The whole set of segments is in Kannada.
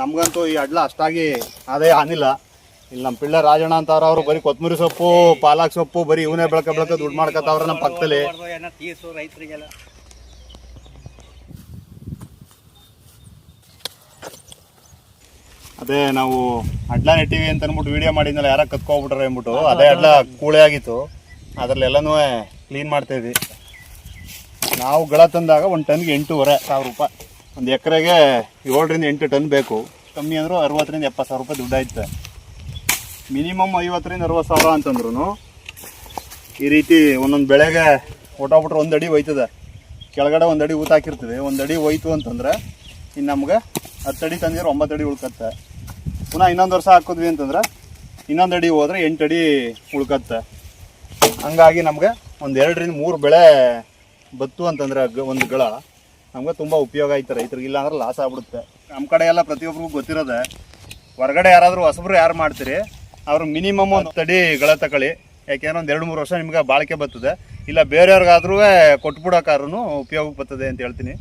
ನಮ್ಗಂತೂ ಈ ಅಡ್ಲ ಅಷ್ಟಾಗಿ ಅದೇ ಆನಿಲ್ಲ ಇಲ್ಲಿ ನಮ್ಮ ಪಿಳ್ಳೆ ರಾಜಣ್ಣ ಅಂತ ಅವರು ಬರೀ ಕೊತ್ತಂಬರಿ ಸೊಪ್ಪು, ಪಾಲಕ್ ಸೊಪ್ಪು, ಬರೀ ಇವನೇ ಬೆಳಕ ಬೆಳಕ ದುಡ್ಡು ಮಾಡ್ಕೊತಾವ್ರೆ ನಮ್ಮ ಪಕ್ಕದಲ್ಲಿ. ಅದೇ ನಾವು ಅಡ್ಲ ನೆಟ್ಟಿವಿ ಅಂತ ಅಂದ್ಬಿಟ್ಟು ವಿಡಿಯೋ ಮಾಡಿದ್ನಲ್ಲ, ಯಾರ ಕತ್ಕೊಬಿಟ್ರೆ ಅಂದ್ಬಿಟ್ಟು. ಅದೇ ಅಡ್ಲ ಕೂಳೆ ಆಗಿತ್ತು. ಅದ್ರಲ್ಲೆಲ್ಲನೂ ಕ್ಲೀನ್ ಮಾಡ್ತಾ ಇದ್ವಿ. ನಾವು ಗಳ ತಂದಾಗ ಒಂದು ಟನ್ಗೆ ಎಂಟೂವರೆ ಸಾವಿರ ರೂಪಾಯಿ. ಒಂದು ಎಕರೆಗೆ ಏಳರಿಂದ ಎಂಟು ಟನ್ ಬೇಕು. ಕಮ್ಮಿ ಅಂದರೂ ಅರವತ್ತರಿಂದ ಎಪ್ಪತ್ತು ಸಾವಿರ ರೂಪಾಯಿ ದುಡ್ಡು ಆಯ್ತು ಮಿನಿಮಮ್ ಐವತ್ತರಿಂದ ಅರವತ್ತು ಸಾವಿರ ಅಂತಂದ್ರೂ ಈ ರೀತಿ ಒಂದೊಂದು ಬೆಳೆಗೆ ಹೊಟ್ಟೋಗ್ಬಿಟ್ರೆ ಒಂದು ಅಡಿ ಒಯ್ತದೆ ಕೆಳಗಡೆ ಒಂದು ಅಡಿ ಊತ ಹಾಕಿರ್ತೀವಿ ಒಂದು ಅಡಿ ಹೋಯ್ತು ಅಂತಂದ್ರೆ ಇನ್ನು ನಮ್ಗೆ ಹತ್ತು ಅಡಿ ತಂದಿದ್ರೆ ಒಂಬತ್ತು ಅಡಿ ಉಳ್ಕತ್ತೆ. ಪುನಃ ಇನ್ನೊಂದು ವರ್ಷ ಹಾಕಿದ್ವಿ ಅಂತಂದ್ರೆ ಇನ್ನೊಂದು ಅಡಿ ಹೋದ್ರೆ ಎಂಟು ಅಡಿ ಉಳ್ಕತ್ತೆ. ಹಂಗಾಗಿ ನಮ್ಗೆ ಒಂದು ಎರಡರಿಂದ ಮೂರು ಬೆಳೆ ಬತ್ತು ಅಂತಂದ್ರೆ ಒಂದು ಗಳ. ನಮ್ಗೆ ತುಂಬ ಉಪಯೋಗ ಆಯ್ತು ರೈತರಿಗೆ ಇಲ್ಲ ಅಂದ್ರೆ ಲಾಸ್ ಆಗ್ಬಿಡುತ್ತೆ. ನಮ್ಮ ಕಡೆ ಎಲ್ಲ ಪ್ರತಿಯೊಬ್ಬರಿಗೂ ಗೊತ್ತಿರೋದೆ, ಹೊರಗಡೆ ಯಾರಾದರೂ ಹೊಸಬ್ರು ಯಾರು ಮಾಡ್ತೀರಿ? ಅವ್ರು ಮಿನಿಮಮ್ ಒಂದು ತಡಿ ಗಳ ತಗೊಳ್ಳಿ. ಯಾಕೆಂದ್ರೆ ಒಂದು ಎರಡು ಮೂರು ವರ್ಷ ನಿಮ್ಗೆ ಬಾಳಿಕೆ ಬರ್ತದೆ. ಇಲ್ಲ ಬೇರೆಯವ್ರಿಗಾದ್ರೂ ಕೊಟ್ಬಿಡೋಕಾದ್ರೂ ಉಪಯೋಗ ಬರ್ತದೆ ಅಂತ ಹೇಳ್ತೀನಿ.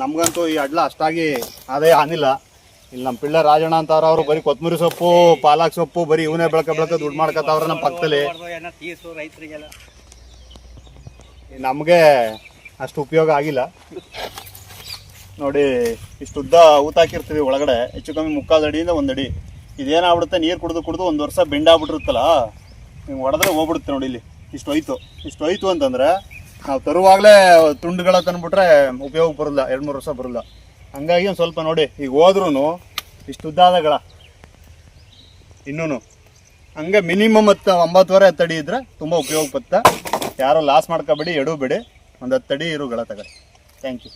ನಮಗಂತೂ ಈ ಅಡ್ಲ ಅಷ್ಟಾಗಿ ಆದಾಯ ಆನಿಲ್ಲ ಇಲ್ಲಿ ನಮ್ಮ ಪಿಳ್ಳೆ ರಾಜಣ್ಣ ಅಂತ ಅವರು ಬರೀ ಕೊತ್ತಂಬರಿ ಸೊಪ್ಪು, ಪಾಲಕ್ ಸೊಪ್ಪು, ಬರೀ ಇವನೇ ಬೆಳಕ ಬೆಳಕ ದುಡ್ಡು ಮಾಡ್ಕೊತಾವ್ರೆ ನಮ್ಮ ಪಕ್ಕದಲ್ಲಿ. ನಮಗೆ ಅಷ್ಟು ಉಪಯೋಗ ಆಗಿಲ್ಲ. ನೋಡಿ, ಇಷ್ಟು ಉದ್ದ ಊತ ಹಾಕಿರ್ತೀವಿ ಒಳಗಡೆ. ಹೆಚ್ಚು ಕಮ್ಮಿ ಮುಕ್ಕಾಲು ಅಡಿಯಿಂದ ಒಂದು ಅಡಿ. ಇದೇನಾಗ್ಬಿಡುತ್ತೆ, ನೀರು ಕುಡಿದು ಕುಡಿದು ಒಂದು ವರ್ಷ ಬೆಂಡಾಗ್ಬಿಟ್ಟಿರುತ್ತಲ್ಲ? ನೀವು ಹೊಡೆದ್ರೆ ಹೋಗ್ಬಿಡುತ್ತೆ ನೋಡಿ ಇಲ್ಲಿ. ಇಷ್ಟು ಹೋಯ್ತು. ಇಷ್ಟು ಹೋಯ್ತು ಅಂತಂದ್ರೆ, ನಾವು ತರುವಾಗಲೇ ತುಂಡುಗಳ ತಂದುಬಿಟ್ರೆ ಉಪಯೋಗ ಬರಲ್ಲ ಎರಡು ಮೂರು ವರ್ಷ ಬರಲ್ಲ ಹಂಗಾಗಿ ಒಂದು ಸ್ವಲ್ಪ ನೋಡಿ, ಈಗ ಹೋದ್ರೂ ಇಷ್ಟು ಉದ್ದಾದಗಳ ಇನ್ನೂ ಹಂಗೆ ಮಿನಿಮಮ್ ಹತ್ತು, ಒಂಬತ್ತುವರೆ ಹತ್ತಡಿ ಇದ್ರೆ ತುಂಬ ಉಪಯೋಗ ಬರುತ್ತೆ ಯಾರೋ ಲಾಸ್ ಮಾಡ್ಕೋಬೇಡಿ, ಎಡಬೇಡಿ. ಒಂದು ಹತ್ತಡಿ ಇರುಗಳ ತಗೊಳ್ಳಿ. Thank you.